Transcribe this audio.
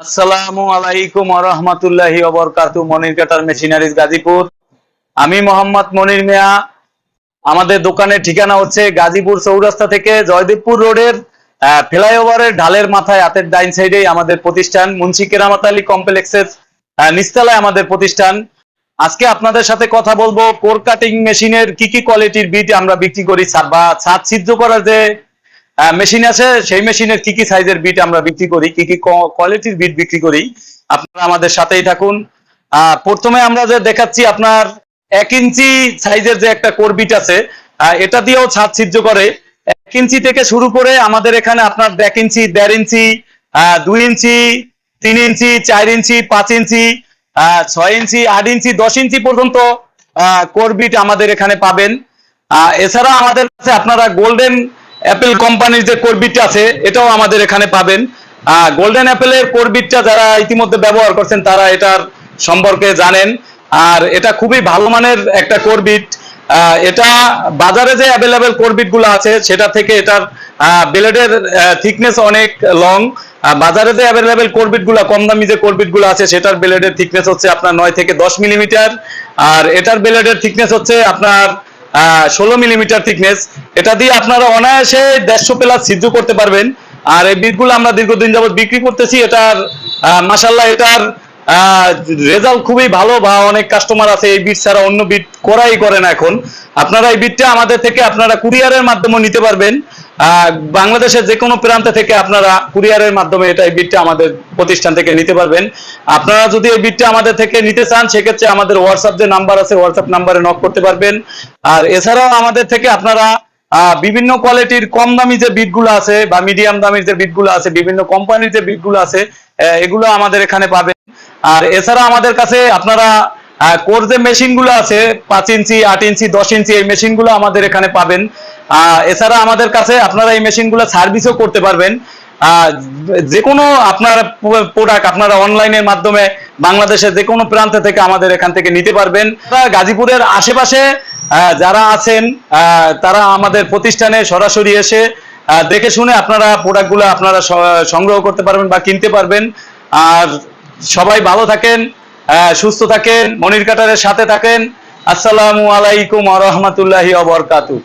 আসসালামু আলাইকুম অবরকাতু মনির কাটার মেশিনারিজ গাজীপুর। আমি মোহাম্মদ মনির মিয়া। আমাদের দোকানের ঠিকানা হচ্ছে গাজীপুর চৌরাস্তা থেকে জয়দেবপুর রোডের ফ্লাইওভারের ঢালের মাথায় হাতের ডাইন সাইডেই আমাদের প্রতিষ্ঠান মুন্সি কেরামত আলী কমপ্লেক্সের আহ, নিচতলায় আমাদের প্রতিষ্ঠান। আজকে আপনাদের সাথে কথা বলব কোর কাটিং মেশিনের কি কি কোয়ালিটির বিট আমরা বিক্রি করি। বা ছাদ ছিদ্র করার যে মেশিন আছে। সেই মেশিনের কি কি সাইজের বিট আমরা বিক্রি করি, কি কি কোয়ালিটির বিট বিক্রি করি, আপনারা আমাদের সাথেই থাকুন। প্রথমে আমরা যে দেখাচ্ছি আপনার এক ইঞ্চি সাইজের যে একটা কোর বিট আছে এটা দিয়েও ছাদ ছিদ্র করে। এক ইঞ্চি থেকে শুরু করে আমাদের এখানে আপনার এক ইঞ্চি, দেড় ইঞ্চি দুই ইঞ্চি, তিন ইঞ্চি, চার ইঞ্চি, পাঁচ ইঞ্চি ছয় ইঞ্চি, আট ইঞ্চি, দশ ইঞ্চি পর্যন্ত কোর বিট আমাদের এখানে পাবেন। এছাড়া আমাদের কাছে আপনারা গোল্ডেন অ্যাপেল কোম্পানির যে কোরবিটটা আছে, এটাও আমাদের এখানে পাবেন। গোল্ডেন অ্যাপেলের কোরবিটটা যারা ইতিমধ্যে ব্যবহার করছেন, তারা এটার সম্পর্কে জানেন। আর এটা খুবই ভালো মানের একটা কোরবিট এটা বাজারে যে অ্যাভেলেবেল কোরবিটগুলো আছে, সেটা থেকে এটার ব্লেডের থিকনেস অনেক লং বাজারে যে অ্যাভেলেবেল কোরবিটগুলো, কম দামি যে কোরবিটগুলো আছে, সেটার ব্লেডের থিকনেস হচ্ছে আপনার নয় থেকে দশ মিলিমিটার। আর এটার ব্লেডের থিকনেস হচ্ছে আপনার ষোলো মিলিমিটার থিকনেস এটা দিয়ে আপনারা অনায়াসে দেড়শো প্লাস সিদ্ধ করতে পারবেন। আর এই বিটগুলো আমরা দীর্ঘদিন যাবত বিক্রি করতেছি, এটার মাসাল্লাহ এটার রেজাল্ট খুবই ভালো বা অনেক কাস্টমার আছে এই বিট ছাড়া অন্য বিট করাই করে না এখন। আপনারা এই বিটটা আমাদের থেকে আপনারা কুরিয়ারের মাধ্যমে নিতে পারবেন। বাংলাদেশের যে কোনো প্রান্ত থেকে আপনারা কুরিয়ারের মাধ্যমে এটা এই বিটটা আমাদের প্রতিষ্ঠান থেকে নিতে পারবেন। আপনারা যদি এই বিটটা আমাদের থেকে নিতে চান, সেক্ষেত্রে আমাদের হোয়াটসঅ্যাপ যে নাম্বার আছে হোয়াটসঅ্যাপ নাম্বারে নক করতে পারবেন। আর এছাড়াও আমাদের থেকে আপনারা বিভিন্ন কোয়ালিটির কম দামি যে বিটগুলো আছে বা মিডিয়াম দামির যে বিটগুলো আছে, বিভিন্ন কোম্পানির যে বিটগুলো আছে এগুলো আমাদের এখানে পাবেন। আর এছাড়া আমাদের কাছে আপনারা কোর যে মেশিনগুলো আছে, পাঁচ ইঞ্চি, আট ইঞ্চি, দশ ইঞ্চি, এই মেশিনগুলো আমাদের এখানে পাবেন। এছাড়া আমাদের কাছে আপনারা এই মেশিনগুলো সার্ভিসও করতে পারবেন। যে কোনো আপনার প্রোডাক্ট আপনারা অনলাইনের মাধ্যমে বাংলাদেশের যে কোনো প্রান্ত থেকে আমাদের এখান থেকে নিতে পারবেন। গাজীপুরের আশেপাশে যারা আছেন তারা আমাদের প্রতিষ্ঠানে সরাসরি এসে দেখে শুনে আপনারা প্রোডাক্টগুলো আপনারা সংগ্রহ করতে পারবেন বা কিনতে পারবেন। আর সবাই ভালো থাকেন সুস্থ থাকেন, মনির কাটারের সাথে থাকেন। আসসালামু আলাইকুম আ রহমতুল্লাহি অবরকাতু